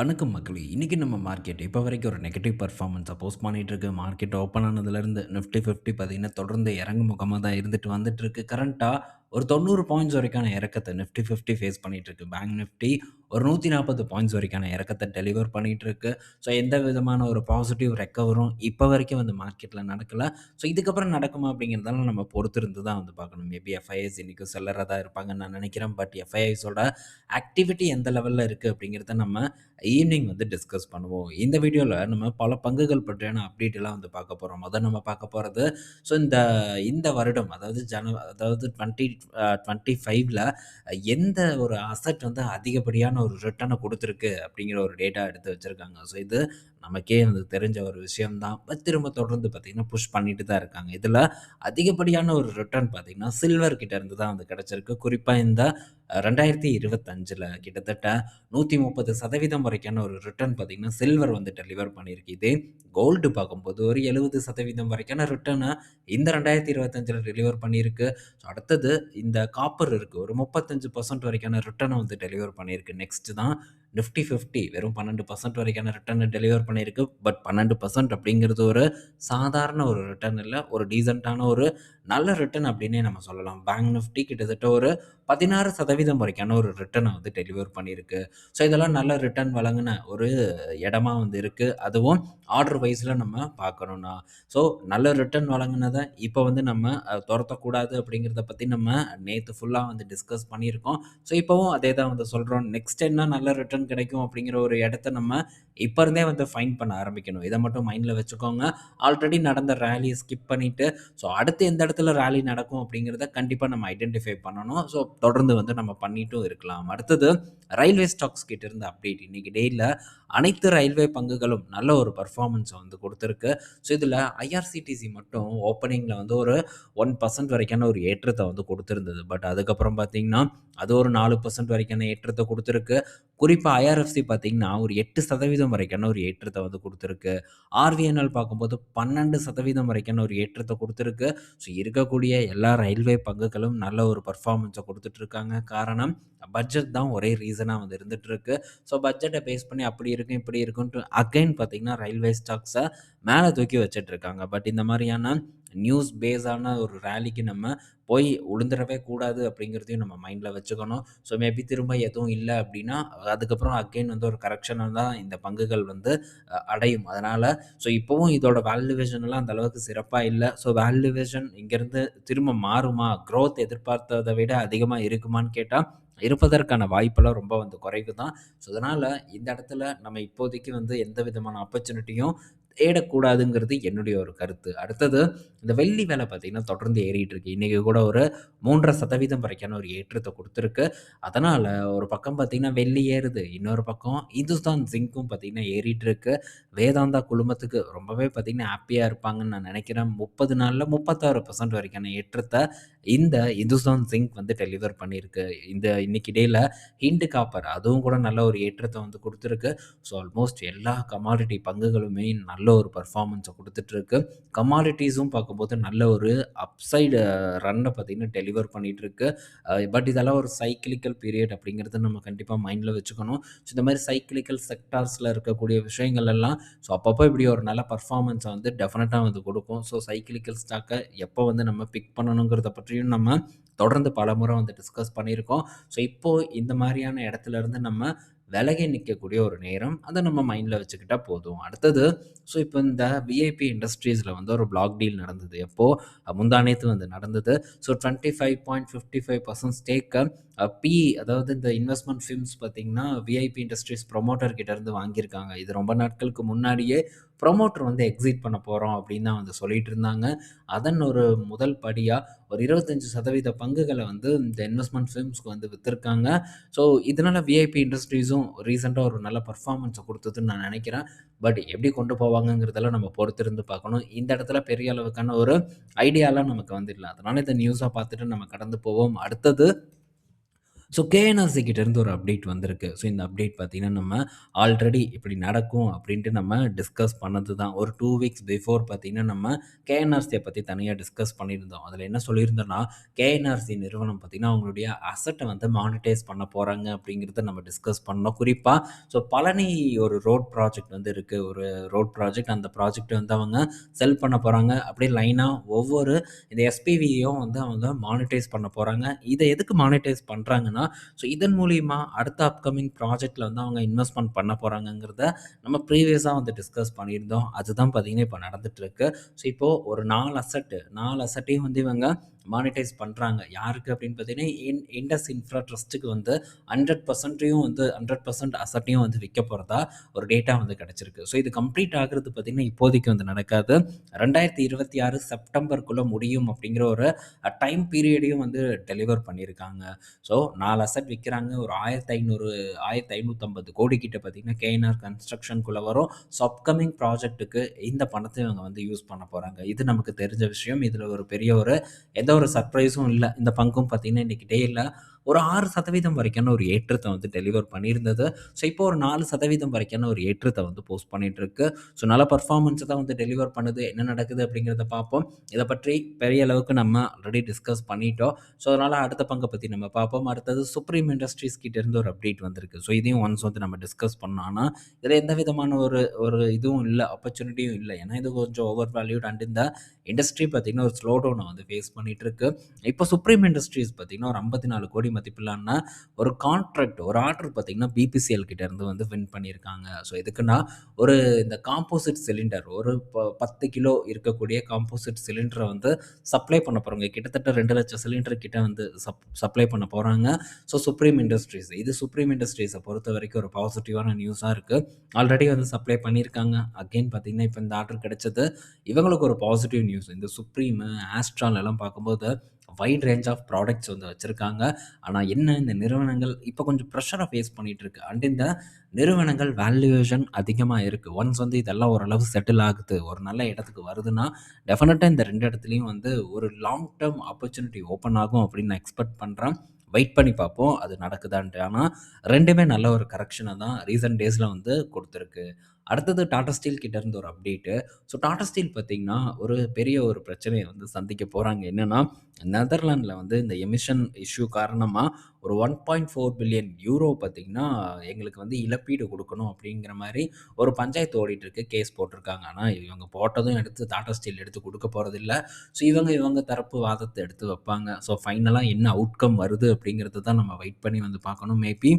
வணக்கம் மக்களே! இன்றைக்கி நம்ம மார்க்கெட் இப்போ வரைக்கும் ஒரு நெகட்டிவ் பர்ஃபார்மன்ஸை போஸ்ட் பண்ணிகிட்ருக்கு மார்க்கெட் ஓப்பன் ஆனதுலேருந்து நிஃப்டி 50 பார்த்தீங்கன்னா, தொடர்ந்து இறங்கும் முகமாக தான் இருந்துட்டு வந்துட்டுருக்கு கரண்ட்டாக ஒரு 90 பாயிண்ட்ஸ் வரைக்கான இறக்கத்தை நிஃப்டி 50 ஃபேஸ் பண்ணிகிட்டு இருக்கு. பேங்க் நிஃப்டி ஒரு 140 பாயிண்ட்ஸ் வரைக்கான இறக்கத்தை டெலிவர் பண்ணிட்டு இருக்கு. ஸோ எந்த விதமான ஒரு பாசிட்டிவ் ரெக்கவரும் இப்போ வரைக்கும் வந்து மார்க்கெட்டில் நடக்கலை ஸோ இதுக்கப்புறம் நடக்குமா அப்படிங்கிறதால நம்ம பொறுத்திருந்து தான் வந்து பார்க்கணும். மேபி எஃப்ஐஎஸ் இன்றைக்கும் செல்லரா தான் இருப்பாங்கன்னு நான் நினைக்கிறேன். பட் எஃப்ஐஐஸோட ஆக்டிவிட்டி எந்த லெவலில் இருக்குது அப்படிங்கிறத நம்ம ஈவினிங் வந்து டிஸ்கஸ் பண்ணுவோம். இந்த வீடியோவில் நம்ம பல பங்குகள் பற்றியான அப்டேட்டெல்லாம் வந்து பார்க்க போகிறோம் அதை நம்ம பார்க்க போகிறது ஸோ இந்த இந்த வருடம் அதாவது ஜன அதாவது 20 டுவெண்ட்டி ஃபைவ்ல எந்த ஒரு அசெட் வந்து அதிகப்படியான ஒரு ரிட்டர்னை கொடுத்துருக்கு அப்படிங்கிற ஒரு டேட்டா எடுத்து வச்சுருக்காங்க. ஸோ இது நமக்கே வந்து தெரிஞ்ச ஒரு விஷயம் தான். பட் திரும்ப தொடர்ந்து பார்த்தீங்கன்னா, புஷ் பண்ணிட்டு தான் இருக்காங்க. இதில் அதிகப்படியான ஒரு ரிட்டர்ன் பார்த்தீங்கன்னா, சில்வர் கிட்டேருந்து தான் வந்து கிடச்சிருக்கு குறிப்பாக இந்த ரெண்டாயிரத்தி இருபத்தஞ்சில் கிட்டத்தட்ட 130% வரைக்கான ஒரு ரிட்டர்ன் பார்த்திங்கன்னா சில்வர் வந்து டெலிவர் பண்ணியிருக்கு. இதே கோல்டு பார்க்கும்போது ஒரு 70% வரைக்கான ரிட்டர்னை இந்த 2025ல டெலிவர் பண்ணியிருக்கு. ஸோ அடுத்தது இந்த காப்பர் இருக்குது ஒரு 35% வரைக்கான ரிட்டர்னை வந்து டெலிவர் பண்ணியிருக்கு. நெக்ஸ்ட்டு தான் நிஃப்டி 50 வெறும் 12% வரைக்கான ரிட்டர்னை டெலிவர் பண்ணியிருக்கு. பட் 12% அப்படிங்கிறது ஒரு சாதாரண ஒரு ரிட்டர்ன் இல்லை ஒரு டீசெண்டான ஒரு நல்ல ரிட்டர்ன் அப்படின்னே நம்ம சொல்லலாம். பேங்க் நிஃப்டி கிட்டத்தட்ட ஒரு 16% வரைக்கான ஒரு ரிட்டர்னை வந்து டெலிவர் பண்ணியிருக்கு. ஸோ இதெல்லாம் நல்ல ரிட்டர்ன் வழங்கின ஒரு இடமா வந்து இருக்குது அதுவும் ஆர்டர் வைஸில் நம்ம பார்க்கணும்னா. ஸோ நல்ல ரிட்டர்ன் வழங்கினதை இப்போ வந்து நம்ம துரத்தக்கூடாது அப்படிங்கிறத பற்றி நம்ம நேற்று ஃபுல்லாக வந்து டிஸ்கஸ் பண்ணியிருக்கோம். ஸோ இப்போவும் அதே தான் வந்து சொல்கிறோம் நெக்ஸ்ட் என்ன நல்ல ரிட்டர்ன் கிடைக்கும் அப்படிங்கிற ஒரு இடத்த நம்ம இப்போ இருந்தே வந்து ஃபைன் பண்ண ஆரம்பிக்கணும். இதை மட்டும் மைண்டில் வச்சுக்கோங்க. ஆல்ரெடி நடந்த ரேலியை ஸ்கிப் பண்ணிட்டு, ஸோ அடுத்து எந்த இடத்துல ரேலி நடக்கும் அப்படிங்கிறத கண்டிப்பாக நம்ம ஐடென்டிஃபை பண்ணணும். ஸோ தொடர்ந்து வந்து நம்ம பண்ணிட்டும் இருக்கலாம். அடுத்தது ரயில்வே ஸ்டாக்ஸ் கிட்ட இருந்து அப்டேட். இன்னைக்கு டேல அனைத்து ரயில்வே பங்குகளும் நல்ல ஒரு பர்ஃபார்மன்ஸை வந்து கொடுத்துருக்கு ஸோ இதில் ஐஆர்சிடிசி மட்டும் ஓப்பனிங்கில் வந்து ஒரு ஒன் பர்சன்ட் வரைக்கான ஒரு ஏற்றத்தை வந்து கொடுத்துருந்தது பட் அதுக்கப்புறம் பார்த்தீங்கன்னா, அது ஒரு நாலு பர்சன்ட் வரைக்கான ஏற்றத்தை கொடுத்துருக்கு குறிப்பாக ஐஆர்எஃப்சி பார்த்தீங்கன்னா, ஒரு எட்டு சதவீதம் வரைக்கான ஒரு ஏற்றத்தை வந்து கொடுத்துருக்கு. ஆர்விஎன்எல் பார்க்கும்போது 12% வரைக்கான ஒரு ஏற்றத்தை கொடுத்துருக்கு. ஸோ இருக்கக்கூடிய எல்லா ரயில்வே பங்குகளும் நல்ல ஒரு பர்ஃபார்மன்ஸை கொடுத்துட்ருக்காங்க. காரணம் பட்ஜெட் தான் ஒரே ரீசனாக வந்து இருந்துகிட்ருக்கு ஸோ பட்ஜெட்டை பேஸ் பண்ணி அப்படி இருக்கும், இப்படி இருக்குன்ட்டு அகைன் பார்த்தீங்கன்னா, ரயில்வே ஸ்டாக்ஸை மேலே தூக்கி வச்சுட்டு இருக்காங்க. பட் இந்த மாதிரியான நியூஸ் பேஸான ஒரு ரேலிக்கு நம்ம போய் உளுந்துடவே கூடாது அப்படிங்கிறதையும் நம்ம மைண்டில் வச்சுக்கணும். ஸோ மேபி திரும்ப எதுவும் இல்லை அப்படின்னா, அதுக்கப்புறம் அகைன் வந்து ஒரு கரெக்ஷனாக தான் இந்த பங்குகள் வந்து அடையும். அதனால் ஸோ இப்போவும் இதோட வேல்யூவேஷன் எல்லாம் சிறப்பாக இல்லை ஸோ வேல்யூவேஷன் இங்கேருந்து திரும்ப மாறுமா? க்ரோத் எதிர்பார்த்தத விட அதிகமாக இருக்குமான்னு கேட்டால் இருப்பதற்கான வாய்ப்பெல்லாம் ரொம்ப வந்து குறைவு தான். ஸோ அதனால் இந்த இடத்துல நம்ம இப்போதைக்கு வந்து எந்த விதமான ஆப்பர்ச்சுனிட்டியும் தேடக்கூடாதுங்கிறது என்னுடைய ஒரு கருத்து. அடுத்தது இந்த வெள்ளி விலை பார்த்தீங்கன்னா, தொடர்ந்து ஏறிட்டு இருக்கு. இன்றைக்கி கூட ஒரு 3.5% வரைக்கான ஒரு ஏற்றத்தை கொடுத்துருக்கு அதனால் ஒரு பக்கம் பார்த்திங்கன்னா வெள்ளி ஏறுது. இன்னொரு பக்கம் இந்துஸ்தான் ஜிங்க்கும் பார்த்தீங்கன்னா ஏறிட்டு இருக்கு. வேதாந்தா குழுமத்துக்கு ரொம்பவே பார்த்திங்கன்னா ஹாப்பியாக இருப்பாங்கன்னு நான் நினைக்கிறேன். முப்பது நாளில் முப்பத்தாறு பர்சன்ட் வரைக்கான ஏற்றத்தை இந்த இந்துஸ்தான் ஜிங்க் வந்து டெலிவர் பண்ணியிருக்கு. இந்த இன்னைக்கு இடையில் ஹிண்டு காப்பர் அதுவும் கூட நல்ல ஒரு ஏற்றத்தை வந்து கொடுத்துருக்கு ஸோ ஆல்மோஸ்ட் எல்லா கமாடிட்டி பங்குகளுமே நல்ல நல்ல ஒரு பர்ஃபார்மன்ஸை கொடுத்துட்ருக்கு கமாடிட்டிஸும் பார்க்கும்போது நல்ல ஒரு அப்சைடு ரன்னை பார்த்திங்கன்னா டெலிவர் பண்ணிகிட்ருக்கு பட் இதெல்லாம் ஒரு சைக்கிளிக்கல் பீரியட் அப்படிங்கிறத நம்ம கண்டிப்பாக மைண்டில் வச்சுக்கணும். ஸோ இந்த மாதிரி சைக்கிளிக்கல் செக்டார்ஸில் இருக்கக்கூடிய விஷயங்கள் எல்லாம் ஸோ அப்பப்போ இப்படி ஒரு நல்ல பர்ஃபார்மன்ஸை வந்து டெஃபினட்டாக வந்து கொடுக்கும் ஸோ சைக்கிளிக்கல் ஸ்டாக்கை எப்போ வந்து நம்ம பிக் பண்ணணுங்கிறத பற்றியும் நம்ம தொடர்ந்து பலமுறை வந்து டிஸ்கஸ் பண்ணியிருக்கோம். ஸோ இப்போது இந்த மாதிரியான இடத்துலேருந்து நம்ம விலகி நிற்கக்கூடிய ஒரு நேரம். அதை நம்ம மைண்டில் வச்சுக்கிட்டா போதும். அடுத்தது ஸோ இப்போ இந்த விஐபி இண்டஸ்ட்ரீஸில் வந்து ஒரு பிளாக் டீல் நடந்தது. எப்போது முந்தானேத்து வந்து நடந்தது. So twenty five point fifty five percent ஸ்டேக்கை B அதாவது இந்த இன்வெஸ்ட்மெண்ட் ஃபிம்ஸ் பார்த்தீங்கன்னா, விஐபி இண்டஸ்ட்ரீஸ் ப்ரொமோட்டர் கிட்டேருந்து வாங்கியிருக்காங்க. இது ரொம்ப நாட்களுக்கு முன்னாடியே ப்ரொமோட்டர் வந்து எக்ஸிட் பண்ண போகிறோம் அப்படின்னு தான் வந்து சொல்லிட்டு இருந்தாங்க. அதன் ஒரு முதல் படியாக ஒரு இருபத்தஞ்சி சதவீத பங்குகளை வந்து இந்த இன்வெஸ்ட்மெண்ட் ஃபிலிம்ஸ்க்கு வந்து விற்றுருக்காங்க ஸோ இதனால விஐபி இண்டஸ்ட்ரீஸும் ரீசெண்டாக ஒரு நல்ல பர்ஃபார்மன்ஸை கொடுத்ததுன்னு நான் நினைக்கிறேன். பட் எப்படி கொண்டு போவாங்கங்கிறதெல்லாம் நம்ம பொறுத்திருந்து பார்க்கணும். இந்த இடத்துல பெரிய அளவுக்கான ஒரு ஐடியாலாம் நமக்கு வந்து அதனால் இந்த நியூஸாக பார்த்துட்டு நம்ம கடந்து போவோம். அடுத்தது ஸோ கேஎன்ஆர்சி கிட்டேருந்து ஒரு அப்டேட் வந்திருக்கு. ஸோ இந்த அப்டேட் பார்த்தீங்கன்னா, நம்ம ஆல்ரெடி இப்படி நடக்கும் அப்படின்ட்டு நம்ம டிஸ்கஸ் பண்ணது தான். ஒரு டூ வீக்ஸ் பிஃபோர் பார்த்தீங்கன்னா, நம்ம கேஎன்ஆர்சியை பற்றி தனியாக டிஸ்கஸ் பண்ணியிருந்தோம். அதில் என்ன சொல்லியிருந்தோம்னா, கேஎன்ஆர்சி நிறுவனம் பார்த்தீங்கன்னா, அவங்களுடைய அசட்டை வந்து மானிட்டைஸ் பண்ண போகிறாங்க அப்படிங்கிறத நம்ம டிஸ்கஸ் பண்ணோம். குறிப்பாக ஸோ பழனி ஒரு ரோட் ப்ராஜெக்ட் வந்து இருக்குது ஒரு ரோட் ப்ராஜெக்ட். அந்த ப்ராஜெக்ட் வந்து அவங்க செல் பண்ண போகிறாங்க அப்படியே லைனாக ஒவ்வொரு இந்த எஸ்பிவியையும் வந்து அவங்க மானிட்டைஸ் பண்ண போகிறாங்க இதை எதுக்கு மானிட்டைஸ் பண்றாங்கன்னா, ஸோ இதன் மூலிமா அடுத்த அப்கமிங் ப்ராஜெக்டில் வந்து அவங்க இன்வெஸ்ட்மெண்ட் பண்ண போகிறாங்கங்கிறத நம்ம ப்ரீவியஸாக வந்து டிஸ்கஸ் பண்ணியிருந்தோம். அதுதான் பார்த்திங்கன்னா இப்போ நடந்துகிட்ருக்கு ஸோ இப்போது ஒரு நாலு அசட்டு நாலு அசெட்டையும் வந்து இவங்க மானிட்டைஸ் பண்ணுறாங்க யாருக்கு அப்படின்னு பார்த்தீங்கன்னா, இன் இண்டஸ் இன்ஃப்ரா ட்ரஸ்ட்டுக்கு வந்து ஹண்ட்ரட் பர்சன்ட்டையும் வந்து 100% அசட்டையும் வந்து விற்க போகிறதா ஒரு டேட்டா வந்து கிடச்சிருக்கு ஸோ இது கம்ப்ளீட் ஆகுறது பார்த்தீங்கன்னா, இப்போதைக்கு வந்து நடக்காது. ரெண்டாயிரத்து இருபத்தி ஆறு செப்டம்பருக்குள்ளே முடியும் அப்படிங்கிற ஒரு டைம் பீரியடையும் வந்து டெலிவர் பண்ணியிருக்காங்க. ஸோ நாலு அசெட் விற்கிறாங்க ஒரு 1500 1550 கோடி கிட்ட பார்த்தீங்கன்னா, கேஎன்ஆர் கன்ஸ்ட்ரக்ஷனுக்குள்ளே வரும். ஸோ அப்கமிங் ப்ராஜெக்ட்டுக்கு இந்த பணத்தை இவங்க வந்து யூஸ் பண்ண போகிறாங்க இது நமக்கு தெரிஞ்ச விஷயம். இதில் ஒரு பெரிய ஒரு எந்த ஒரு சர்ப்ரைஸும் இல்ல. இந்த பங்கும் பார்த்தீங்கன்னா, இன்னைக்கு டேல ஒரு ஆறு சதவீதம் வரைக்கான ஒரு ஏற்றத்தை வந்து டெலிவர் பண்ணியிருந்தது. ஸோ இப்போ ஒரு நாலு சதவீதம் வரைக்கான ஒரு ஏற்றத்தை வந்து போஸ்ட் பண்ணிட்டு இருக்கு. ஸோ நல்ல பர்ஃபார்மன்ஸை தான் வந்து டெலிவர் பண்ணுது. என்ன நடக்குது அப்படிங்கிறத பார்ப்போம். இதை பற்றி பெரிய அளவுக்கு நம்ம ஆல்ரெடி டிஸ்கஸ் பண்ணிட்டோம். ஸோ அதனால் அடுத்த பங்கை பற்றி நம்ம பார்ப்போம். அடுத்தது சுப்ரீம் இண்டஸ்ட்ரீஸ் கிட்டேருந்து ஒரு அப்டேட் வந்திருக்கு. ஸோ இதையும் ஒன்ஸ் வந்து நம்ம டிஸ்கஸ் பண்ணோம். இதில் எந்த விதமான ஒரு ஒரு இதுவும் இல்லை ஆப்பர்ச்சுனிட்டியும் இல்லை ஏன்னா இது கொஞ்சம் ஓவர் வேல்யூட் அண்ட் இந்த இண்டஸ்ட்ரி பார்த்திங்கன்னா ஒரு ஸ்லோ டவுனை வந்து ஃபேஸ் பண்ணிட்டு இருக்கு. இப்போ சுப்ரீம் இண்டஸ்ட்ரீஸ் பார்த்தீங்கன்னா, ஒரு 54 கோடி மதிப்பிலான ஒரு கான்ட்ராக்ட் ஒரு ஆர்டர் பார்த்தீங்கன்னா, பிபிசிஎல் கிட்டேருந்து வந்து வின் பண்ணியிருக்காங்க. ஸோ எதுக்குன்னா, ஒரு இந்த காம்போசிட் சிலிண்டர் ஒரு ப 10 கிலோ இருக்கக்கூடிய காம்போசிட் சிலிண்டரை வந்து சப்ளை பண்ண போகிறாங்க கிட்டத்தட்ட 2,00,000 சிலிண்டர் கிட்ட வந்து சப் சப்ளை பண்ண போகிறாங்க ஸோ சுப்ரீம் இண்டஸ்ட்ரீஸ் இது சுப்ரீம் இண்டஸ்ட்ரீஸை பொறுத்த வரைக்கும் ஒரு பாசிட்டிவான நியூஸாக இருக்குது ஆல்ரெடி வந்து சப்ளை பண்ணியிருக்காங்க. அகைன் பார்த்தீங்கன்னா, இப்போ இந்த ஆர்டர் கிடைச்சது. இவங்களுக்கு ஒரு பாசிட்டிவ் நியூஸ். இந்த சுப்ரீமு ஆஸ்ட்ரால் எல்லாம் பார்க்கும்போது வைட் ரேஞ்ச் ஆஃப் ப்ராடக்ட்ஸ் வந்து வச்சுருக்காங்க ஆனால் என்ன இந்த நிறுவனங்கள் இப்போ கொஞ்சம் ப்ரெஷரை ஃபேஸ் பண்ணிகிட்ருக்கு அண்ட் இந்த நிறுவனங்கள் வேல்யூவேஷன் அதிகமாக இருக்குது ஒன்ஸ் வந்து இதெல்லாம் ஓரளவு செட்டில் ஆகுது. ஒரு நல்ல இடத்துக்கு வருதுன்னா, டெஃபினட்டாக இந்த ரெண்டு இடத்துலையும் வந்து ஒரு லாங் டெர்ம் ஆப்பர்ச்சுனிட்டி ஓப்பன் ஆகும் அப்படின்னு நான் எக்ஸ்பெக்ட் பண்ணுறேன் வெயிட் பண்ணி பார்ப்போம். அது நடக்குதான்ட்டு. ஆனால் ரெண்டுமே நல்ல ஒரு கரெக்ஷனை தான் ரீசன்ட் டேஸில் வந்து கொடுத்துருக்கு அடுத்தது டாடா ஸ்டீல் கிட்டேருந்து ஒரு அப்டேட்டு. ஸோ டாடா ஸ்டீல் பார்த்தீங்கன்னா, ஒரு பெரிய ஒரு பிரச்சனையை வந்து சந்திக்க போகிறாங்க என்னென்னா நெதர்லாண்டில் வந்து இந்த எமிஷன் இஷ்யூ காரணமாக ஒரு 1.4 பில்லியன் யூரோ பார்த்தீங்கன்னா, எங்களுக்கு வந்து இழப்பீடு கொடுக்கணும் அப்படிங்கிற மாதிரி ஒரு பஞ்சாயத்து ஓடிட்டுருக்கு கேஸ் போட்டிருக்காங்க. ஆனால் இவங்க போட்டதும் எடுத்து டாடா ஸ்டீல் எடுத்து கொடுக்க போகிறதில்ல ஸோ இவங்க இவங்க தரப்பு வாதத்தை எடுத்து வைப்பாங்க. ஸோ ஃபைனலாக என்ன அவுட்கம் வருது அப்படிங்கிறத தான் நம்ம வெயிட் பண்ணி வந்து பார்க்கணும். மேபி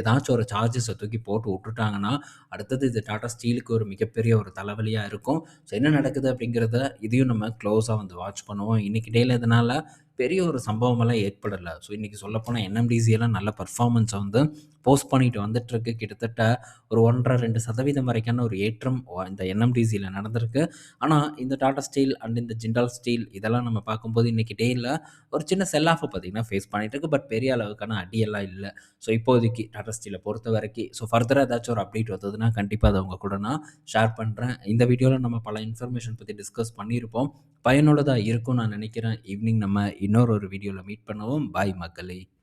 ஏதாச்சும் ஒரு சார்ஜஸை தூக்கி போட்டு விட்டுட்டாங்கன்னா அடுத்தது இது டாடா ஸ்டீலுக்கு ஒரு மிகப்பெரிய ஒரு தலைவலியாக இருக்கும். ஸோ என்ன நடக்குது அப்படிங்கிறத இதையும் நம்ம க்ளோஸாக வந்து வாட்ச் பண்ணுவோம். இன்னைக்கு டேயில் இதனால் பெரிய ஒரு சம்பவமெல்லாம் ஏற்படலை ஸோ இன்றைக்கி சொல்லப்போனால் என்எம்டிசியெல்லாம் நல்ல பர்ஃபார்மன்ஸை வந்து போஸ்ட் பண்ணிட்டு வந்துட்டுருக்கு. கிட்டத்தட்ட ஒரு 1 1/2 2% வரைக்கான ஒரு ஏற்றம் இந்த என்எம்டிசியில் நடந்திருக்கு. ஆனால் இந்த டாடா ஸ்டீல் அண்ட் இந்த ஜிண்டால் ஸ்டீல் இதெல்லாம் நம்ம பார்க்கும்போது இன்றைக்கி டேயில் ஒரு சின்ன செல் ஆஃபை பார்த்திங்கன்னா ஃபேஸ் பண்ணிட்டு இருக்கு. பட் பெரிய அளவுக்கான அடியெல்லாம் இல்லை ஸோ இப்போதைக்கு டாடா பொறுத்த வரைக்கும் ஸோ ஃபர்தராக ஏதாச்சும் ஒரு அப்டேட் வந்ததுன்னா, கண்டிப்பாக அதை உங்கள் கூட நான் ஷேர் பண்ணுறேன் இந்த வீடியோவில் நம்ம பல இன்ஃபர்மேஷன் பற்றி டிஸ்கஸ் பண்ணியிருப்போம். பயனுள்ளதாக இருக்கும்னு நான் நினைக்கிறேன். ஈவினிங் நம்ம இன்னொரு ஒரு வீடியோவில் மீட் பண்ணுவோம். பாய் மக்களே!